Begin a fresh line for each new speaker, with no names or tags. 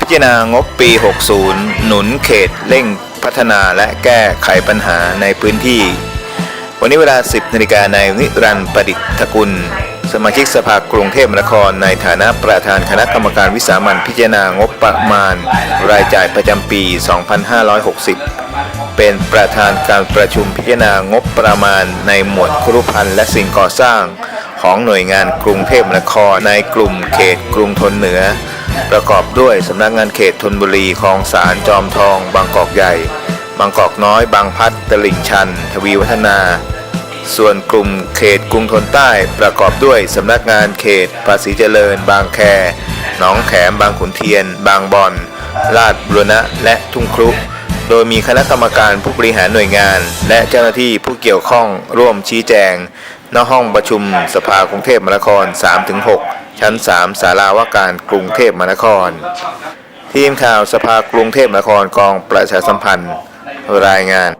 พิจารณางบปี 60 หนุนเขตเร่งพัฒนาและแก้ไขปัญหาในพื้นที่ วันนี้เวลา 10นาฬิกาในนิรันดรประดิษฐกุล สมาชิกสภากรุงเทพมหานคร ในฐานะประธานคณะกรรมการวิสามัญพิจารณางบประมาณ รายจ่ายประจำปี 2560 เป็นประธานการประชุมพิจารณางบประมาณในหมวดครุพันธ์และสิ่งก่อสร้าง ของหน่วยงานกรุงเทพมหานครในกลุ่มเขตกรุงทนเหนือ ประกอบด้วยสำนักงานเขตธนบุรีคลองสารจอมทอง บางกอกใหญ่ บางกอกน้อย บางพัดตลิ่งชัน ทวีวัฒนา ส่วนกลุ่มเขตกรุงทนใต้ ประกอบด้วยสำนักงานเขต ภาษีเจริญ บางแคหนองแขม บางขุนเทียน บางบอนลาดบุรณะและทุ่งครุโดยมีคณะกรรมการผู้บริหารหน่วยงาน และเจ้าหน้าที่ผู้เกี่ยวข้องร่วมชี้แจง ณห้องประชุมสภากรุงเทพมหานคร 3-6 ชั้น 3 ศาลาว่าการกรุงเทพมหานคร ทีมข่าวสภากรุงเทพมหานครกองประชาสัมพันธ์ รายงาน